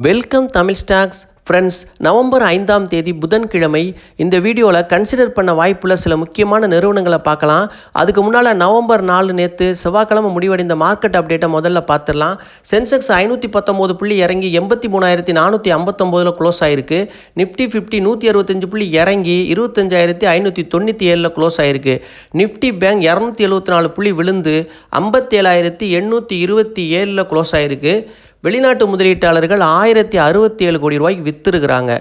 Welcome Tamil stocks friends November ஐந்தாம் தேதி புதன்கிழமை. இந்த வீடியோவில் கன்சிடர் பண்ண வாய்ப்புள்ள சில முக்கியமான நிறுவனங்களை பார்க்கலாம். அதுக்கு முன்னால் நவம்பர் நாலு நேற்று செவ்வாய்க்கிழமை முடிவடைந்த மார்க்கெட் அப்டேட்டை முதல்ல பார்த்துடலாம். சென்செக்ஸ் ஐநூற்றி பத்தொம்போது புள்ளி இறங்கி எண்பத்தி மூணாயிரத்தி நானூற்றி ஐம்பத்தொம்போதில் க்ளோஸ் ஆயிருக்கு. நிஃப்டி ஃபிஃப்டி நூற்றி அறுபத்தஞ்சு புள்ளி இறங்கி இருபத்தஞ்சாயிரத்தி ஐநூற்றி தொண்ணூற்றி ஏழில் க்ளோஸ் ஆயிருக்கு. நிஃப்டி பேங்க் இரநூத்தி எழுபத்தி நாலு புள்ளி விழுந்து ஐம்பத்தேழாயிரத்தி எண்ணூற்றி இருபத்தி ஏழில் க்ளோஸ் ஆயிருக்கு. வெளிநாட்டு முதலீட்டாளர்கள் ஆயிரத்தி அறுபத்தி ஏழு கோடி ரூபாய்க்கு விற்றுருக்குறாங்க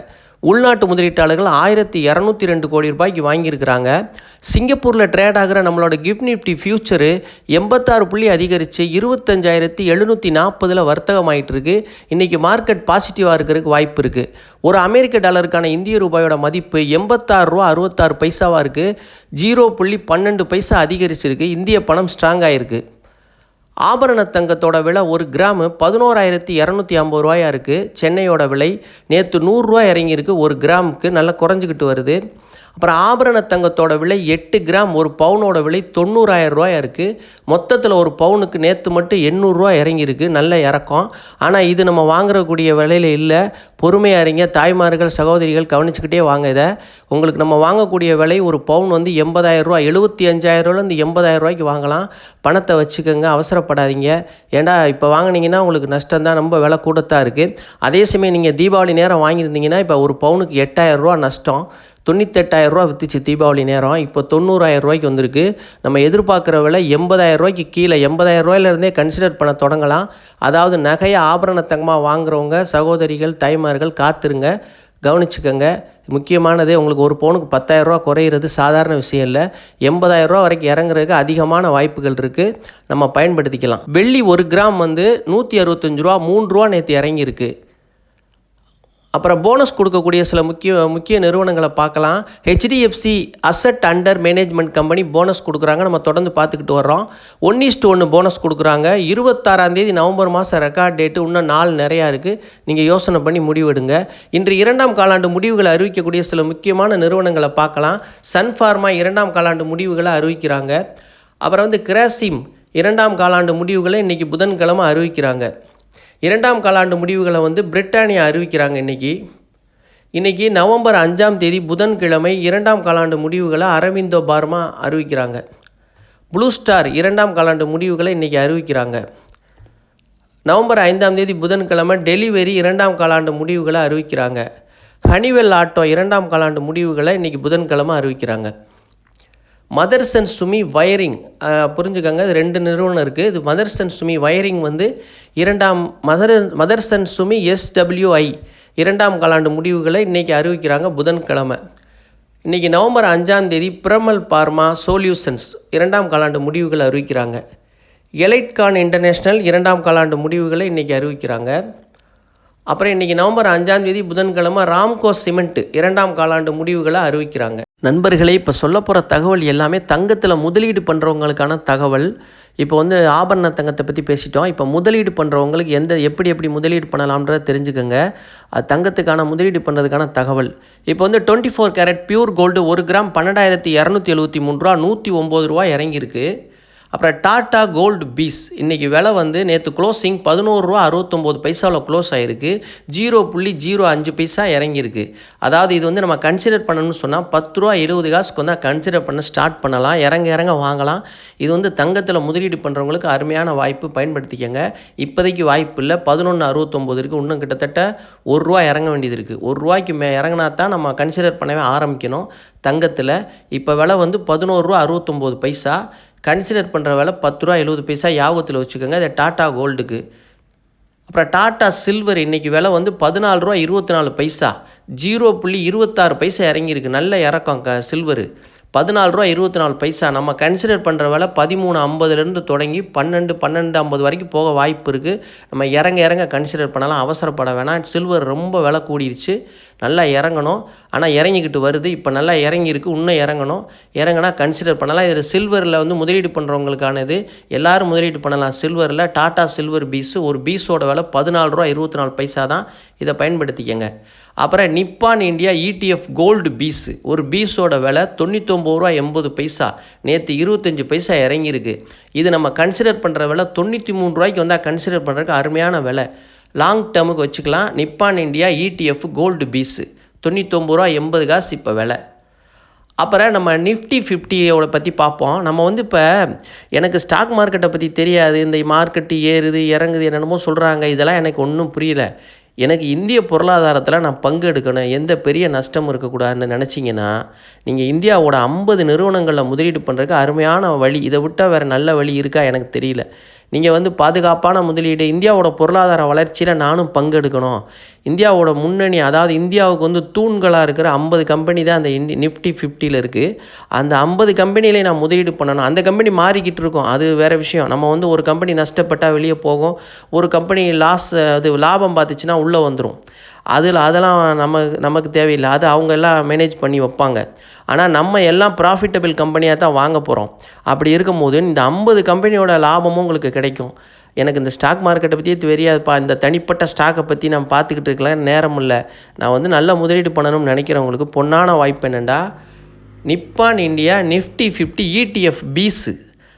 உள்நாட்டு முதலீட்டாளர்கள் ஆயிரத்தி இரநூத்தி ரெண்டு கோடி ரூபாய்க்கு வாங்கியிருக்கிறாங்க. சிங்கப்பூரில் ட்ரேட் ஆகிற நம்மளோட கிஃப்ட் நிஃப்டி ஃபியூச்சரு எண்பத்தாறு புள்ளி அதிகரித்து இருபத்தஞ்சாயிரத்தி எழுநூற்றி நாற்பதில் வர்த்தகமாயிட்டு இருக்கு இன்றைக்கி மார்க்கெட் பாசிட்டிவாக இருக்கிறதுக்கு வாய்ப்பு இருக்குது ஒரு அமெரிக்க டாலருக்கான இந்திய ரூபாயோட மதிப்பு எண்பத்தாறு ரூபா அறுபத்தாறு பைசாவாக இருக்குது ஜீரோ புள்ளி பன்னெண்டு பைசா அதிகரிச்சிருக்கு. இந்திய பணம் ஸ்ட்ராங் ஆகிருக்கு ஆபரண தங்கத்தோட விலை ஒரு கிராமு பதினோராயிரத்தி இரநூத்தி ஐம்பது ரூபாயா இருக்குது சென்னையோட விலை நேற்று நூறுரூவா இறங்கியிருக்கு. ஒரு கிராமுக்கு நல்லா குறைஞ்சிக்கிட்டு வருது. அப்புறம் ஆபரண தங்கத்தோட விலை எட்டு கிராம் ஒரு பவுனோட விலை தொண்ணூறாயிரம் ரூபாயா இருக்குது மொத்தத்தில் ஒரு பவுனுக்கு நேற்று மட்டும் எண்ணூறுரூவா இறங்கியிருக்கு. நல்ல இறக்கம். ஆனால் இது நம்ம வாங்குறக்கூடிய விலையில் இல்லை. பொறுமையாக இறங்க தாய்மார்கள் சகோதரிகள் கவனிச்சுக்கிட்டே வாங்க இதை. உங்களுக்கு நம்ம வாங்கக்கூடிய விலை ஒரு பவுன் வந்து எண்பதாயிரம் ரூபா எழுபத்தி அஞ்சாயிரரூவாலேருந்து எண்பதாயிரம் ரூபாய்க்கு வாங்கலாம். பணத்தை வச்சுக்கோங்க. அவசரப்படாதீங்க. ஏன்டா இப்போ வாங்கினீங்கன்னா உங்களுக்கு நஷ்டம் தான். ரொம்ப விலை கூடத்தான் இருக்குது அதே சமயம் நீங்கள் தீபாவளி நேரம் வாங்கியிருந்தீங்கன்னா இப்போ ஒரு பவுனுக்கு எட்டாயிரம் ரூபா நஷ்டம். தொண்ணூத்தெட்டாயிரம் ரூபா விற்றுச்சு தீபாவளி நேரம். இப்போ தொண்ணூறாயிரம் ரூபாய்க்கு வந்திருக்கு. நம்ம எதிர்பார்க்குற விலை எண்பதாயிரம் ரூபாய்க்கு கீழே எண்பதாயிரம் ரூபாயிலிருந்தே கன்சிடர் பண்ண தொடங்கலாம். அதாவது நகையை ஆபரணத்தங்கமாக வாங்குறவங்க சகோதரிகள் தாய்மார்கள் காத்துருங்க. கவனிச்சுக்கோங்க. முக்கியமானதே உங்களுக்கு ஒரு பவுனுக்கு பத்தாயிரரூவா குறையிறது சாதாரண விஷயம் இல்லை. எண்பதாயிரரூவா வரைக்கும் இறங்குறதுக்கு அதிகமான வாய்ப்புகள் இருக்குது நம்ம பயன்படுத்திக்கலாம். வெள்ளி ஒரு கிராம் வந்து நூற்றி அறுபத்தஞ்சு ரூபா மூன்று ரூபா நேற்று இறங்கியிருக்கு. அப்புறம் போனஸ் கொடுக்கக்கூடிய சில முக்கிய முக்கிய நிறுவனங்களை பார்க்கலாம். HDFC asset under management company bonus கொடுக்குறாங்க. நம்ம தொடர்ந்து பார்த்துக்கிட்டு வர்றோம். ஒன் இஸ்ட்டு ஒன்று போனஸ் கொடுக்குறாங்க. இருபத்தாறாந்தேதி நவம்பர் மாதம் ரெக்கார்ட் டேட்டு இன்னும் நாள் நிறையா இருக்குது நீங்கள் யோசனை பண்ணி முடிவெடுங்க. இன்று இரண்டாம் காலாண்டு முடிவுகளை அறிவிக்கக்கூடிய சில முக்கியமான நிறுவனங்களை பார்க்கலாம். சன் ஃபார்மா இரண்டாம் காலாண்டு முடிவுகளை அறிவிக்கிறாங்க. அப்புறம் வந்து கிராசிம் இரண்டாம் காலாண்டு முடிவுகளை இன்றைக்கி புதன்கிழமை அறிவிக்கிறாங்க. இரண்டாம் காலாண்டு முடிவுகளை வந்து பிரிட்டானியா அறிவிக்கிறாங்க இன்றைக்கி இன்றைக்கி நவம்பர் அஞ்சாம் தேதி புதன்கிழமை இரண்டாம் காலாண்டு முடிவுகளை அரவிந்தோ பார்மா அறிவிக்கிறாங்க. ப்ளூ ஸ்டார் இரண்டாம் காலாண்டு முடிவுகளை இன்றைக்கி அறிவிக்கிறாங்க. நவம்பர் ஐந்தாம் தேதி புதன்கிழமை டெலிவரி இரண்டாம் காலாண்டு முடிவுகளை அறிவிக்கிறாங்க. ஹனிவெல் ஆட்டோ இரண்டாம் காலாண்டு முடிவுகளை இன்றைக்கி புதன்கிழமை அறிவிக்கிறாங்க. மதர்ஸ் அண்ட் சுமி வயரிங் புரிஞ்சுக்கோங்க இது ரெண்டு நிறுவனம் இருக்குது இது மதர்ஸ் அண்ட் சுமி வயரிங் வந்து இரண்டாம் mother mothers and Sumi SWI இரண்டாம் காலாண்டு முடிவுகளை இன்றைக்கி அறிவிக்கிறாங்க புதன்கிழமை. இன்றைக்கி நவம்பர் அஞ்சாம் தேதி பிரமல் பார்மா சொல்யூஷன்ஸ் இரண்டாம் காலாண்டு முடிவுகளை அறிவிக்கிறாங்க. எலைட்கான் இன்டர்நேஷ்னல் இரண்டாம் காலாண்டு முடிவுகளை இன்றைக்கி அறிவிக்கிறாங்க. அப்புறம் இன்றைக்கி நவம்பர் அஞ்சாம் தேதி புதன்கிழமை ராம்கோ சிமெண்ட் இரண்டாம் காலாண்டு முடிவுகளை அறிவிக்கிறாங்க. நண்பர்களே இப்போ சொல்ல போகிற தகவல் எல்லாமே தங்கத்தில் முதலீடு பண்ணுறவங்களுக்கான தகவல். இப்போ வந்து ஆபரண தங்கத்தை பற்றி பேசிட்டோம். இப்போ முதலீடு பண்ணுறவங்களுக்கு எந்த எப்படி எப்படி முதலீடு பண்ணலாம்ன்றத தெரிஞ்சுக்கோங்க. அது தங்கத்துக்கான முதலீடு பண்ணுறதுக்கான தகவல். இப்போ வந்து twenty four carat pure gold ஒரு கிராம் பன்னெண்டாயிரத்தி இரநூத்தி எழுபத்தி மூணு ரூபா நூற்றி ஒம்பது ரூபா இறங்கியிருக்கு. அப்புறம் டாட்டா கோல்டு பீஸ். இன்றைக்கி விலை வந்து நேற்று க்ளோசிங் பதினோரு ரூபா அறுபத்தொம்போது பைசாவில் க்ளோஸ் ஆகிருக்கு ஜீரோ புள்ளி ஜீரோ அஞ்சு பைசா இறங்கியிருக்கு. அதாவது இது வந்து நம்ம கன்சிடர் பண்ணணும்னு சொன்னால் பத்து ரூபா எழுபது காசுக்கு வந்து கன்சிடர் பண்ண ஸ்டார்ட் பண்ணலாம். இறங்க இறங்க வாங்கலாம். இது வந்து தங்கத்தில் முதலீடு பண்ணுறவங்களுக்கு அருமையான வாய்ப்பு பயன்படுத்திக்கங்க. இப்போதைக்கு வாய்ப்பு இல்லை. பதினொன்று அறுபத்தொம்போது இருக்குது இன்னும் கிட்டத்தட்ட ஒரு ரூபா இறங்க வேண்டியது இருக்குது ஒரு ரூபாய்க்கு மே இறங்கினா தான் நம்ம கன்சிடர் பண்ணவே ஆரம்பிக்கணும். தங்கத்தில் இப்போ விலை வந்து பதினோரு ரூபா அறுபத்தொம்போது பைசா. கன்சிடர் பண்ணுற வேலை பத்து ரூபா எழுபது பைசா யாபத்தில் வச்சுக்கோங்க. அது டாட்டா கோல்டுக்கு. அப்புறம் டாட்டா சில்வர் இன்றைக்கி விலை வந்து பதினாலு ரூபா இருபத்தி நாலு பைசா. ஜீரோ புள்ளி இருபத்தாறு பைசா இறங்கியிருக்கு. நல்ல இறக்கம் க சில்வரு. பதினாலு ரூபா இருபத்தி நாலு பைசா. நம்ம கன்சிடர் பண்ணுற விலை பதிமூணு ஐம்பதுலேருந்து தொடங்கி பன்னெண்டு பன்னெண்டு ஐம்பது வரைக்கும் போக வாய்ப்பு இருக்குது நம்ம இறங்க இறங்க கன்சிடர் பண்ணலாம். அவசரப்பட வேணாம். சில்வர் ரொம்ப விலை கூடிருச்சு. நல்லா இறங்கணும். ஆனால் இறங்கிக்கிட்டு வருது. இப்போ நல்லா இறங்கியிருக்கு. இன்னும் இறங்கணும். இறங்கினா கன்சிடர் பண்ணலாம். இதில் சில்வரில் வந்து முதலீடு பண்ணுறவங்களுக்கானது எல்லோரும் முதலீடு பண்ணலாம். சில்வரில் டாட்டா சில்வர் பீஸு ஒரு பீஸோட விலை பதினாலு ரூபா இருபத்தி நாலு பைசா தான். இதை பயன்படுத்திக்கங்க. அப்புறம் Nippon India ETF gold BeES ஒரு பீஸோட விலை தொண்ணூத்தொம்பது ரூபா எண்பது பைசா. நேற்று இருபத்தஞ்சி பைசா இறங்கியிருக்கு. இது நம்ம கன்சிடர் பண்ணுற விலை தொண்ணூற்றி மூணு ரூபாய்க்கு வந்தால் கன்சிடர் பண்ணுறதுக்கு அருமையான விலை. லாங் டேர்முக்கு வச்சுக்கலாம். Nippon India ETF gold BeES தொண்ணூத்தொம்பது ரூபா எண்பது காசு இப்போ விலை. அப்புறம் நம்ம நிஃப்டி ஃபிஃப்டியோட பற்றி பார்ப்போம். நம்ம வந்து இப்போ எனக்கு ஸ்டாக் மார்க்கெட்டை பற்றி தெரியாது. இந்த மார்க்கெட்டு ஏறுது இறங்குது என்னென்னமோ சொல்கிறாங்க இதெல்லாம் எனக்கு ஒன்றும் புரியல. எனக்கு இந்திய பொருளாதாரத்தில் நான் பங்கு எடுக்கணும். எந்த பெரிய நஷ்டம் இருக்கக்கூடாதுன்னு நினச்சிங்கன்னா நீங்கள் இந்தியாவோட ஐம்பது நிறுவனங்களில் முதலீடு பண்ணுறதுக்கு அருமையான வழி. இதை விட்டால் வேறு நல்ல வழி இருக்கா எனக்கு தெரியல. நீங்கள் வந்து பாதுகாப்பான முதலீடு இந்தியாவோட பொருளாதார வளர்ச்சியில் நானும் பங்கெடுக்கணும். இந்தியாவோட முன்னணி அதாவது இந்தியாவுக்கு வந்து தூண்களாக இருக்கிற ஐம்பது கம்பெனி தான் அந்த இண்டி நிஃப்டி ஃபிஃப்டியில் இருக்குது அந்த ஐம்பது கம்பெனியிலே நான் முதலீடு பண்ணணும். அந்த கம்பெனி மாறிக்கிட்டு இருக்கும். அது வேறு விஷயம். நம்ம வந்து ஒரு கம்பெனி நஷ்டப்பட்டால் வெளியே போகும். ஒரு கம்பெனி லாஸ் அது லாபம் பார்த்துச்சுன்னா உள்ளே வந்துடும் அதில் அதெல்லாம் நம்ம நமக்கு தேவையில்லை. அது அவங்க எல்லாம் மேனேஜ் பண்ணி வைப்பாங்க. ஆனால் நம்ம எல்லாம் ப்ராஃபிட்டபிள் கம்பெனியாக தான் வாங்க போகிறோம் அப்படி இருக்கும்போது இந்த ஐம்பது கம்பெனியோட லாபமும் உங்களுக்கு கிடைக்கும். எனக்கு இந்த ஸ்டாக் மார்க்கெட்டை பற்றியே தெரியாதுப்பா. இந்த தனிப்பட்ட ஸ்டாக்கை பற்றி நான் பார்த்துக்கிட்டு இருக்கலாம் நேரம் இல்லை. நான் வந்து நல்ல முதலீடு பண்ணணும்னு நினைக்கிறவங்களுக்கு பொன்னான வாய்ப்பு என்னென்னா Nippon India Nifty fifty ETF BeES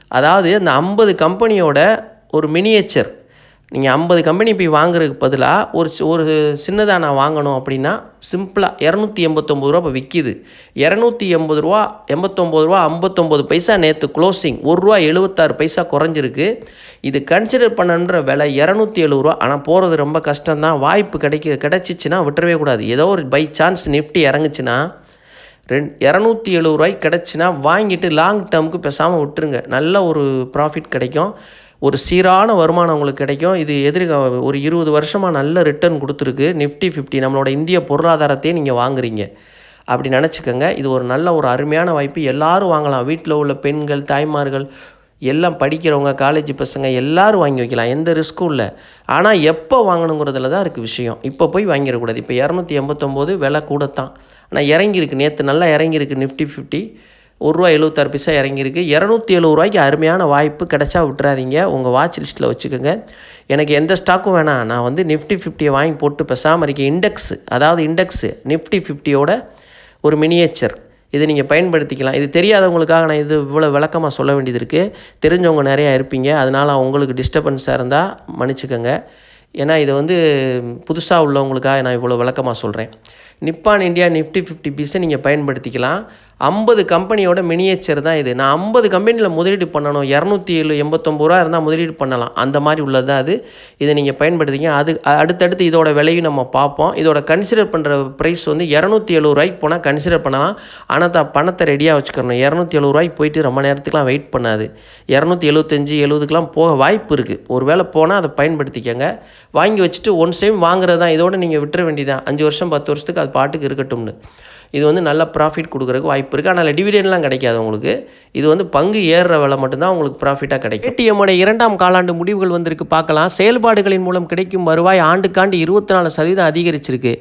அதாவது அந்த ஐம்பது கம்பெனியோட ஒரு மினியேச்சர் நீங்கள் ஐம்பது கம்பெனி போய் வாங்குறதுக்கு பதிலாக ஒரு ஒரு சின்னதாக நான் வாங்கணும் அப்படின்னா சிம்பிளாக இரநூத்தி எண்பத்தொம்பது ரூபா இப்போ விற்கிது இரநூத்தி எண்பது ரூபா எண்பத்தொம்போது ரூபா ஐம்பத்தொம்போது பைசா நேற்று க்ளோசிங் ஒரு ரூபா எழுபத்தாறு பைசா குறைஞ்சிருக்கு. இது கன்சிடர் பண்ணணுன்ற விலை இரநூத்தி எழுபது ரூபா. ஆனால் போகிறது ரொம்ப கஷ்டம்தான். வாய்ப்பு கிடைக்க கிடச்சிச்சின்னா விட்டுறவே கூடாது. ஏதோ ஒரு பை சான்ஸ் நிஃப்டி இறங்குச்சுன்னா ரெண் இரநூத்தி எழுபது ரூபாய்க்கு கிடச்சின்னா வாங்கிட்டு லாங் டேர்முக்கு பேசாமல் விட்டுருங்க. நல்ல ஒரு ப்ராஃபிட் கிடைக்கும். ஒரு சீரான வருமானம் உங்களுக்கு கிடைக்கும். இது எதிர்க ஒரு இருபது வருஷமாக நல்ல ரிட்டர்ன் கொடுத்துருக்கு. நிஃப்டி ஃபிஃப்டி நம்மளோட இந்திய பொருளாதாரத்தையே நீங்கள் வாங்குறீங்க. அப்படி நினச்சிக்கோங்க. இது ஒரு நல்ல ஒரு அருமையான வாய்ப்பு. எல்லாரும் வாங்கலாம். வீட்டில் உள்ள பெண்கள் தாய்மார்கள் எல்லாம் படிக்கிறவங்க காலேஜ் பசங்க எல்லாரும் வாங்கி வைக்கலாம். எந்த ரிஸ்க்கும் இல்லை. ஆனால் எப்போ வாங்கணுங்கிறதுல தான் இருக்குது விஷயம். இப்போ போய் வாங்கிடக்கூடாது. இப்போ இரநூத்தி எண்பத்தொம்போது விலை கூடத்தான். ஆனால் இறங்கியிருக்கு. நேற்று நல்லா இறங்கியிருக்கு. நிஃப்டி ஃபிஃப்டி ஒரு ரூபா எழுபத்தாறு பைசா இறங்கியிருக்கு. இரநூத்தி எழுபது ரூபாய்க்கு அருமையான வாய்ப்பு கிடைச்சா விட்டுறாதீங்க. உங்கள் வாட்ச் லிஸ்ட்டில் வச்சுக்கோங்க. எனக்கு எந்த ஸ்டாக்கும் வேணாம். நான் வந்து நிஃப்டி ஃபிஃப்டியை வாங்கி போட்டு பெசாமல் இருக்கேன் இண்டெக்ஸ் அதாவது இண்டெக்ஸு நிஃப்டி ஃபிஃப்டியோட ஒரு மினியேச்சர் இதை நீங்கள் பயன்படுத்திக்கலாம். இது தெரியாதவங்களுக்காக நான் இது இவ்வளோ விளக்கமாக சொல்ல வேண்டியது இருக்குது தெரிஞ்சவங்க நிறையா இருப்பீங்க. அதனால் உங்களுக்கு டிஸ்டர்பன்ஸாக இருந்தால் மன்னிச்சுக்கோங்க. ஏன்னா இதை வந்து புதுசாக உள்ளவங்களுக்காக நான் இவ்வளோ விளக்கமாக சொல்கிறேன் நிப்பான் இந்தியா நிஃப்டி ஃபிஃப்டி பீஸை நீங்கள் பயன்படுத்திக்கலாம். ஐம்பது கம்பெனியோட மினியேச்சர் தான் இது. நான் ஐம்பது கம்பெனியில் முதலீடு பண்ணணும். இரநூத்தி ஏழு எண்பத்தொம்பது ரூபா இருந்தால் முதலீடு பண்ணலாம். அந்த மாதிரி உள்ளது தான் அது. இதை நீங்கள் பயன்படுத்திங்க அது அடுத்தடுத்து இதோட விலையும் நம்ம பார்ப்போம். இதோட கன்சிடர் பண்ணுற ப்ரைஸ் வந்து இரநூத்தி எழுபது ரூபாய்க்கு போனால் கன்சிடர் பண்ணலாம். ஆனால் தான் பணத்தை ரெடியாக வச்சுக்கணும். இரநூத்தி எழுபது ரூபாய்க்கு போயிட்டு ரொம்ப நேரத்துக்குலாம் வெயிட் பண்ணாது. இரநூத்தி எழுபத்தஞ்சி எழுபதுக்கெலாம் போக வாய்ப்பு இருக்குது ஒரு வேளை போனால் அதை பயன்படுத்திக்கங்க. வாங்கி வச்சுட்டு ஒன் டைம் வாங்குறது தான். இதோட நீங்கள் விட்டுற வேண்டியதான் அஞ்சு வருஷம் பத்து வருஷத்துக்கு அது பாட்டுக்கு இருக்கட்டும்னு இது வந்து நல்ல ப்ராஃபிட் கொடுக்குறதுக்கு வாய்ப்பு இருக்குது ஆனால் டிவிடெண்ட்லாம் கிடைக்காது உங்களுக்கு. இது வந்து பங்கு ஏறுற விலை மட்டும்தான் உங்களுக்கு ப்ராஃபிட்டாக கிடைக்கும். ஏடிஎம்மோட இரண்டாம் காலாண்டு முடிவுகள் வந்திருக்கு. பார்க்கலாம். செயல்பாடுகளின் மூலம் கிடைக்கும் வருவாய் ஆண்டுக்காண்டு இருபத்தி நாலு சதவீதம் அதிகரிச்சிருக்கு.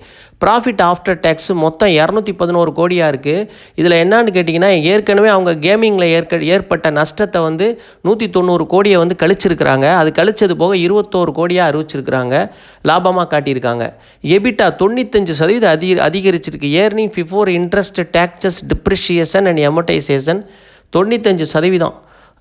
ப்ராஃபிட் ஆஃப்டர் டேக்ஸ் மொத்தம் இரநூத்தி பதினோரு கோடியாக இருக்குது இதில் என்னான்னு கேட்டிங்கன்னா ஏற்கனவே அவங்க கேமிங்கில் ஏற்க ஏற்பட்ட நஷ்டத்தை வந்து நூற்றி தொண்ணூறு கோடியை வந்து கழிச்சிருக்கிறாங்க. அது கழிச்சது போக இருபத்தோரு கோடியாக அறிவிச்சிருக்கிறாங்க. லாபமாக காட்டியிருக்காங்க. எபிட்டா தொண்ணூத்தஞ்சு சதவீதம் அதிக அதிகரிச்சிருக்கு. Earning before interest taxes depreciation and amortization தொண்ணூத்தஞ்சு சதவீதம்.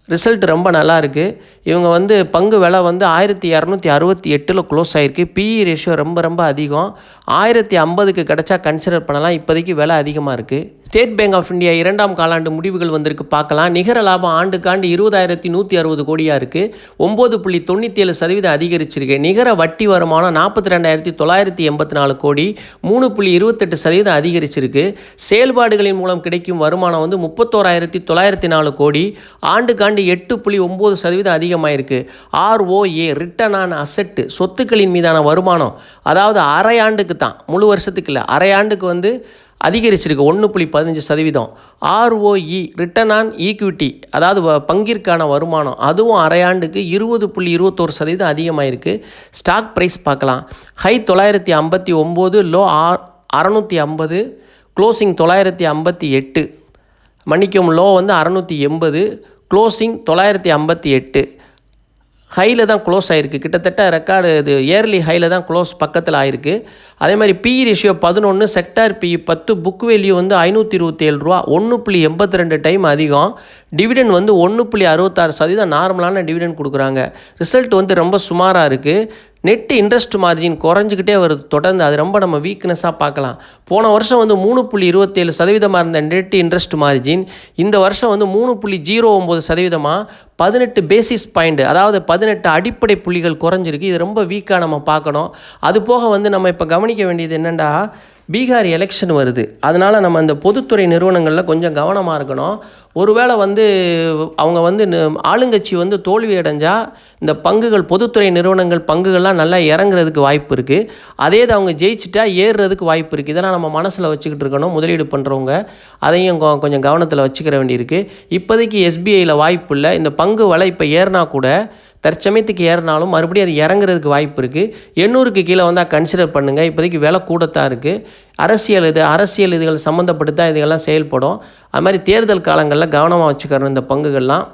ரிசல்ட் ரொம்ப நல்லா இருக்குது இவங்க வந்து பங்கு விலை வந்து ஆயிரத்தி இரநூத்தி அறுபத்தி எட்டில் க்ளோஸ் ஆகிருக்கு பிஇ ரேஷியோ ரொம்ப ரொம்ப அதிகம். ஆயிரத்தி ஐம்பதுக்கு கிடச்சா கன்சிடர் பண்ணலாம். இப்போதைக்கு விலை அதிகமாக இருக்குது ஸ்டேட் பேங்க் ஆஃப் இந்தியா இரண்டாம் காலாண்டு முடிவுகள் வந்திருக்கு. பார்க்கலாம். நிகர லாபம் ஆண்டுக்காண்டு இருபதாயிரத்தி நூற்றி அறுபது கோடியாக இருக்குது ஒம்பது புள்ளி தொண்ணூற்றி ஏழு சதவீதம் அதிகரிச்சிருக்கு. நிகர வட்டி வருமானம் நாற்பத்தி ரெண்டாயிரத்தி தொள்ளாயிரத்தி எண்பத்தி நாலு கோடி. மூணு புள்ளி இருபத்தெட்டு சதவீதம் அதிகரிச்சிருக்கு. செயல்பாடுகளின் மூலம் கிடைக்கும் வருமானம் வந்து முப்பத்தோராயிரத்தி தொள்ளாயிரத்தி நாலு கோடி. ஆண்டுக்காண்டு எட்டு புள்ளி ஒம்பது சதவீதம் அதிகமாயிருக்கு. ஆர்ஓஏ ரிட்டர்ன் ஆன் அசெட்டு சொத்துக்களின் மீதான வருமானம். அதாவது அரை ஆண்டுக்கு தான். முழு வருஷத்துக்கு இல்லை. அரை ஆண்டுக்கு வந்து அதிகரிச்சிருக்கு. ஒன்று புள்ளி பதினஞ்சு சதவீதம். ஆர்ஓஇ ரிட்டர்ன் ஆன் ஈக்விட்டி அதாவது வ- பங்கிற்கான வருமானம் அதுவும் அரையாண்டுக்கு இருபது புள்ளி இருபத்தோரு சதவீதம் அதிகமாயிருக்கு. ஸ்டாக் ப்ரைஸ் பார்க்கலாம். ஹை தொள்ளாயிரத்தி ஐம்பத்தி ஒம்பது லோ ஆர் அறநூற்றி ஐம்பது க்ளோசிங் தொள்ளாயிரத்தி ஐம்பத்தி எட்டு. மன்னிக்கும் லோ வந்து அறநூற்றி எண்பது க்ளோசிங் தொள்ளாயிரத்தி ஐம்பத்தி எட்டு. ஹையில் தான் க்ளோஸ் ஆகிருக்கு கிட்டத்தட்ட ரெக்கார்டு இது இயர்லி ஹையில் தான் க்ளோஸ் பக்கத்தில் ஆயிருக்கு. அதே மாதிரி பிஇ ரேஷியோ பதினொன்று செக்டார் பி பத்து புக் வேல்யூ வந்து ஐநூற்றி இருபத்தேழு ரூபா. ஒன்று புள்ளி எண்பத்தி ரெண்டு டைம் அதிகம். டிவிடெண்ட் வந்து ஒன்று புள்ளி அறுபத்தாறு சதவீதம் நார்மலான டிவிடெண்ட் கொடுக்குறாங்க. ரிசல்ட் வந்து ரொம்ப சுமாராக இருக்குது நெட் இன்ட்ரெஸ்ட் மார்ஜின் குறைஞ்சிக்கிட்டே வருது. தொடர்ந்து அது ரொம்ப நம்ம வீக்னஸாக பார்க்கலாம். போன வருஷம் வந்து மூணு புள்ளி இருபத்தேழு சதவீதமாக இருந்த நெட் இன்ட்ரெஸ்ட் மார்ஜின் இந்த வருஷம் வந்து மூணு புள்ளி ஜீரோ ஒம்பது சதவீதமாக பதினெட்டு பேசிஸ் பாயிண்ட் அதாவது பதினெட்டு அடிப்படை புள்ளிகள் குறைஞ்சிருக்கு. இது ரொம்ப வீக்காக நம்ம பார்க்கணும். அது போக வந்து நம்ம இப்போ கவனிக்க வேண்டியது என்னென்னா பீகார் எலெக்ஷன் வருது. அதனால் நம்ம இந்த பொதுத்துறை நிறுவனங்களில் கொஞ்சம் கவனமாக இருக்கணும். ஒருவேளை வந்து அவங்க வந்து ஆளுங்கட்சி வந்து தோல்வி அடைஞ்சால் இந்த பங்குகள் பொதுத்துறை நிறுவனங்கள் பங்குகள்லாம் நல்லா இறங்குறதுக்கு வாய்ப்பு இருக்குது அதே இது அவங்க ஜெயிச்சிட்டா ஏறுறதுக்கு வாய்ப்பு இருக்குது இதெல்லாம் நம்ம மனசில் வச்சுக்கிட்டு இருக்கணும். முதலீடு பண்ணுறவங்க அதையும் கொ- கொஞ்சம் கவனத்தில் வச்சுக்கிற வேண்டியிருக்கு. இப்போதைக்கு எஸ்பிஐயில் வாய்ப்பு இல்லை. இந்த பங்கு வலை இப்போ ஏறினா கூட தற்சமயத்துக்கு ஏறினாலும் மறுபடியும் அது இறங்குறதுக்கு வாய்ப்பு இருக்குது எண்ணூறுக்கு கீழே வந்தால் கன்சிடர் பண்ணுங்கள் இப்போதைக்கு விலை கூடத்தான் இருக்குது அரசியல் இது அரசியல் இதுகள் சம்மந்தப்பட்டு தான் இதுகள்லாம் செயல்படும். அது மாதிரி தேர்தல் காலங்களில் கவனமாக வச்சுக்கணும் இந்த பங்குகள்லாம்.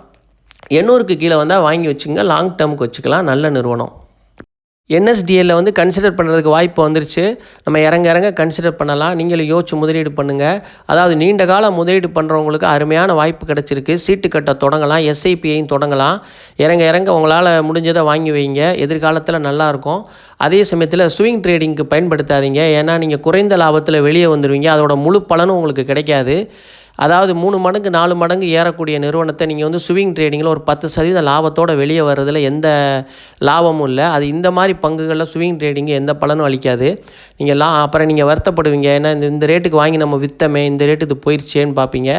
எண்ணூறுக்கு கீழே வந்தால் வாங்கி வச்சுங்க. லாங் டேர்முக்கு வச்சுக்கலாம். நல்ல நிறுவனம். என்எஸ்டிஎல்ல வந்து கன்சிடர் பண்ணுறதுக்கு வாய்ப்பு வந்துருச்சு. நம்ம இறங்க இறங்க கன்சிடர் பண்ணலாம். நீங்களும் யோசிச்சு முதலீடு பண்ணுங்கள் அதாவது நீண்ட கால முதலீடு பண்ணுறவங்களுக்கு அருமையான வாய்ப்பு கிடச்சிருக்கு. சீட்டு கட்ட தொடங்கலாம். எஸ்ஐபியையும் தொடங்கலாம். இறங்க இறங்க உங்களால் முடிஞ்சதை வாங்கி வைங்க. எதிர்காலத்தில் நல்லாயிருக்கும் அதே சமயத்தில் ஸ்விங் ட்ரேடிங்க்கு பயன்படுத்தாதீங்க. ஏன்னா நீங்கள் குறைந்த லாபத்தில் வெளியே வந்துடுவீங்க அதோட முழு பலனும் உங்களுக்கு கிடைக்காது. அதாவது மூணு மடங்கு நாலு மடங்கு ஏறக்கூடிய நிறுவனத்தை நீங்கள் வந்து ஸ்விங் ட்ரேடிங்கில் ஒரு பத்து சதவீத லாபத்தோட வெளியே வர்றதில் எந்த லாபமும் இல்லை. அது இந்த மாதிரி பங்குகளில் ஸ்விங் ட்ரேடிங்கு எந்த பலனும் அளிக்காது. நீங்கள் லா அப்புறம் நீங்கள் வருத்தப்படுவீங்க. ஏன்னா இந்த இந்த ரேட்டுக்கு வாங்கி நம்ம விற்றமே இந்த ரேட்டு இது போயிடுச்சேன்னு பார்ப்பீங்க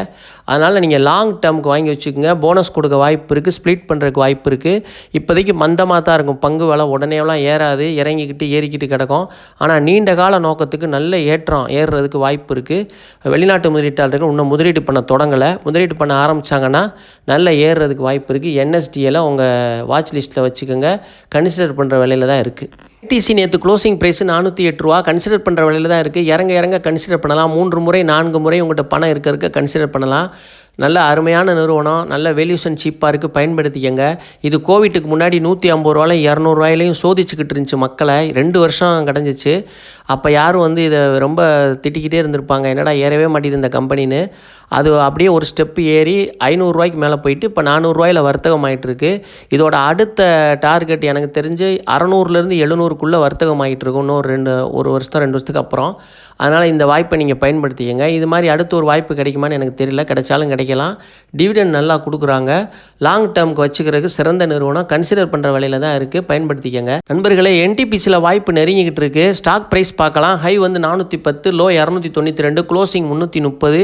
அதனால் நீங்கள் லாங் டேர்முக்கு வாங்கி வச்சுக்கோங்க. போனஸ் கொடுக்க வாய்ப்பு இருக்குது ஸ்ப்ளிட் பண்ணுறதுக்கு வாய்ப்பு இருக்குது இப்போதைக்கு மந்தமாக தான் இருக்கும். பங்கு விலை உடனேலாம் ஏறாது. இறங்கிக்கிட்டு ஏறிக்கிட்டு கிடக்கும். ஆனால் நீண்ட கால நோக்கத்துக்கு நல்ல ஏற்றம் ஏறுறதுக்கு வாய்ப்பு இருக்குது வெளிநாட்டு முதலீட்டாளர்கள் இன்னும் முதலீடு பண்ண தொடங்கலை. முதலீடு பண்ண ஆரம்பித்தாங்கன்னா நல்லா ஏறுறதுக்கு வாய்ப்பு இருக்குது என்எஸ்டிஎல உங்கள் வாட்ச் லிஸ்ட்டில் வச்சுக்கோங்க. கன்சிடர் பண்ணுற விலையில் தான் இருக்குது டிசி நேற்று க்ளோசிங் ப்ரைஸ் நானூற்றி எட்டு ரூபா. கன்சிடர் பண்ணுற விலையில் தான் இருக்குது இறங்க இறங்க கன்சிடர் பண்ணலாம். மூன்று முறை நான்கு முறை உங்கள்கிட்ட பணம் இருக்க இருக்க கன்சிடர் பண்ணலாம். நல்ல அருமையான நிறுவனம். நல்ல வேல்யூஷன் சீப்பாக இருக்குது பயன்படுத்திக்கங்க. இது கோவிட்டுக்கு முன்னாடி நூற்றி ஐம்பது ரூபாயிலையும் இரநூறுவாயிலையும் சோதிச்சுக்கிட்டு இருந்துச்சு மக்களை. ரெண்டு வருஷம் கிடஞ்சிச்சு. அப்போ யாரும் வந்து இதை ரொம்ப திட்டிக்கிட்டே இருந்திருப்பாங்க. என்னடா ஏறவே மாட்டேது இந்த கம்பெனின்னு அது அப்படியே ஒரு ஸ்டெப்பு ஏறி ஐநூறுரூவாய்க்கு மேலே போயிட்டு இப்போ நானூறுரூவாயில் வர்த்தகம் ஆகிட்டுருக்கு இதோட அடுத்த டார்கெட் எனக்கு தெரிஞ்சு அறநூறுலேருந்து எழுநூறுக்குள்ளே வர்த்தகம் ஆகிட்டுருக்கும் இன்னொரு இன்னும் ரெண்டு ஒரு வருஷம் ரெண்டு வருஷத்துக்கு அப்புறம். அதனால் இந்த வாய்ப்பை நீங்கள் பயன்படுத்திக்கங்க. இது மாதிரி அடுத்து ஒரு வாய்ப்பு கிடைக்குமான்னு எனக்கு தெரியல. கிடைச்சாலும் கிடைக்கலாம். டிவிடெண்ட் நல்லா கொடுக்குறாங்க. லாங் டேர்முக்கு வச்சுக்கிறதுக்கு சிறந்த நிறுவனம். கன்சிடர் பண்ணுற வேலையில் தான் இருக்குது பயன்படுத்திக்கங்க. நண்பர்களே என்டிபிசியில் வாய்ப்பு நெருங்கிக்கிட்டு இருக்குது ஸ்டாக் ப்ரைஸ் பார்க்கலாம். ஹை வந்து நானூற்றி பத்து லோ இரநூத்தி தொண்ணூற்றி ரெண்டு க்ளோசிங் முந்நூற்றி முப்பது.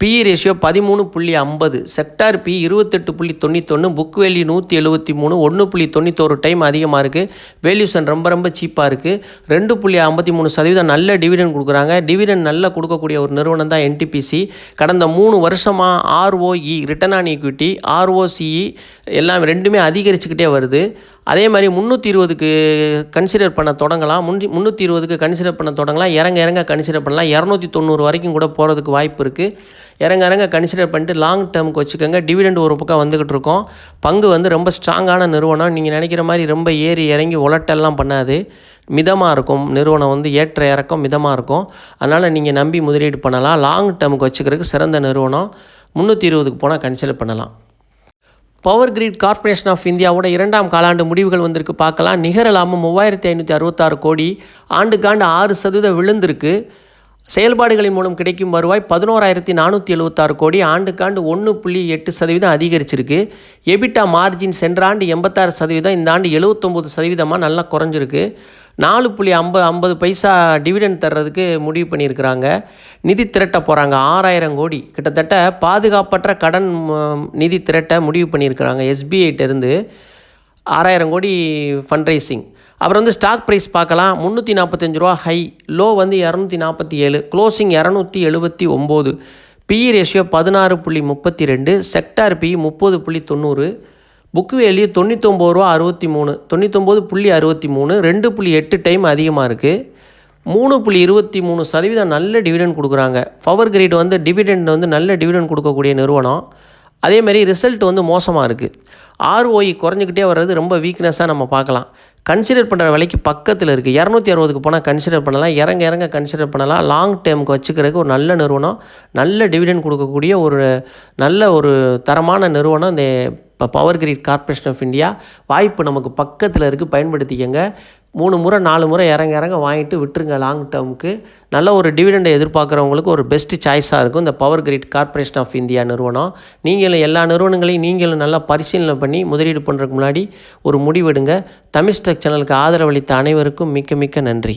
பிஇ ரேஷியோ பதிமூணு புள்ளி ஐம்பது செக்டார் பி இருபத்தெட்டு புள்ளி தொண்ணூத்தொன்று புக் வேல்யூ நூற்றி எழுபத்தி மூணு ஒன்று புள்ளி தொண்ணூத்தோரு டைம் அதிகமாக இருக்குது வேல்யூஷன் ரொம்ப ரொம்ப சீப்பாக இருக்குது ரெண்டு புள்ளி ஐம்பத்தி மூணு சதவீதம் நல்ல டிவிடன் கொடுக்குறாங்க. டிவிடன் நல்லா கொடுக்கக்கூடிய ஒரு நிறுவனம் தான் என்டிபிசி கடந்த மூணு வருஷமாக ROE return on equity ROCE எல்லாம் ரெண்டுமே அதிகரிச்சுக்கிட்டே வருது. அதே மாதிரி முந்நூற்றி இருபதுக்கு கன்சிடர் பண்ண தொடங்கலாம். முந்தி முந்நூற்றி இருபதுக்கு கன்சிடர் பண்ண தொடங்கலாம். இறங்க இறங்க கன்சிடர் பண்ணலாம். இரநூத்தி தொண்ணூறு வரைக்கும் கூட போகிறதுக்கு வாய்ப்பு இருக்குது இறங்க இறங்க கன்சிடர் பண்ணிட்டு லாங் டேர்முக்கு வச்சுக்கோங்க. டிவிடெண்ட் ஒரு பக்கம் வந்துக்கிட்டு இருக்கோம். பங்கு வந்து ரொம்ப ஸ்ட்ராங்கான நிறுவனம். நீங்கள் நினைக்கிற மாதிரி ரொம்ப ஏறி இறங்கி உலட்டெல்லாம் பண்ணாது. மிதமாக இருக்கும். நிறுவனம் வந்து ஏற்ற இறக்கம் மிதமாக இருக்கும். அதனால் நீங்கள் நம்பி முதலீடு பண்ணலாம். லாங் டேர்முக்கு வச்சுக்கிறதுக்கு சிறந்த நிறுவனம். முந்நூற்றி இருபதுக்கு போனால் கன்சிடர் பண்ணலாம். பவர் கிரிட் கார்ப்பரேஷன் ஆஃப் இந்தியாவோட இரண்டாம் காலாண்டு முடிவுகள் வந்திருக்கு. பார்க்கலாம். நிகர லாபம் மூவாயிரத்தி ஐநூற்றி அறுபத்தாறு கோடி. ஆண்டுக்காண்டு ஆறு சதவீதம் விழுந்திருக்கு. செயல்பாடுகளின் மூலம் கிடைக்கும் வருவாய் பதினோராயிரத்தி நானூற்றி எழுபத்தாறு கோடி. ஆண்டுக்காண்டு ஒன்று புள்ளி எட்டு சதவீதம் அதிகரிச்சிருக்கு. எபிட்டா மார்ஜின் சென்ற ஆண்டு எண்பத்தாறு சதவீதம் இந்த ஆண்டு எழுபத்தொம்போது சதவீதமாக நல்லா குறைஞ்சிருக்கு. நாலு புள்ளி ஐம்பது ஐம்பது பைசா டிவிடெண்ட் தர்றதுக்கு முடிவு பண்ணியிருக்கிறாங்க. நிதி திரட்ட போகிறாங்க ஆறாயிரம் கோடி. கிட்டத்தட்ட பாதுகாப்பற்ற கடன் நிதி திரட்ட முடிவு பண்ணியிருக்கிறாங்க. எஸ்பிஐட்டேருந்து ஆறாயிரம் கோடி ஃபண்ட் ரைசிங் அப்புறம் வந்து ஸ்டாக் ப்ரைஸ் பார்க்கலாம். முந்நூற்றி நாற்பத்தஞ்சு ரூபா ஹை லோ வந்து இரநூத்தி நாற்பத்தி ஏழு. க்ளோசிங் இரநூத்தி எழுபத்தி ஒம்பது. பிஇ ரேஷியோ பதினாறு புள்ளி முப்பத்தி ரெண்டு. செக்டார் பி முப்பது புள்ளி தொண்ணூறு. புக் வேல்யூ தொண்ணூத்தொம்பது ரூபா அறுபத்தி மூணு தொண்ணூத்தொம்பது புள்ளி அறுபத்தி மூணு ரெண்டு புள்ளி எட்டு டைம் அதிகமாக இருக்குது மூணு புள்ளி இருபத்தி மூணு சதவீதம் நல்ல டிவிடெண்ட் கொடுக்குறாங்க. பவர் கிரேட் வந்து டிவிடெண்ட் வந்து நல்ல டிவிடெண்ட் கொடுக்கக்கூடிய நிறுவனம். அதேமாரி ரிசல்ட் வந்து மோசமாக இருக்குது ஆர்ஓஇ குறைஞ்சிக்கிட்டே வர்றது ரொம்ப வீக்னஸாக நம்ம பார்க்கலாம். கன்சிடர் பண்ணுற விலைக்கு பக்கத்தில் இருக்குது இரநூத்தி அறுபதுக்கு போனால் கன்சிடர் பண்ணலாம். இறங்க இறங்க கன்சிடர் பண்ணலாம். லாங் டேர்முக்கு வச்சுக்கிறதுக்கு ஒரு நல்ல நிறுவனம் நல்ல டிவிடெண்ட் கொடுக்கக்கூடிய ஒரு நல்ல ஒரு தரமான நிறுவனம் இந்த இப்போ Power Grid Corporation of India வாய்ப்பு நமக்கு பக்கத்தில் இருக்குது பயன்படுத்திக்கங்க. மூணு முறை நாலு முறை இறங்க இறங்க வாங்கிட்டு விட்டுருங்க லாங் டேர்முக்கு நல்ல ஒரு டிவிடெண்டை எதிர்பார்க்குறவங்களுக்கு ஒரு பெஸ்ட்டு சாய்ஸாக இருக்கும். இந்த Power Grid Corporation of India நிறுவனம். நீங்களும் எல்லா நிறுவனங்களையும் நீங்களும் நல்லா பரிசீலனை பண்ணி முதலீடு பண்ணுறதுக்கு முன்னாடி ஒரு முடிவெடுங்க. தமிழ் ஸ்டக் சேனலுக்கு ஆதரவளித்த அனைவருக்கும் மிக்க மிக்க நன்றி.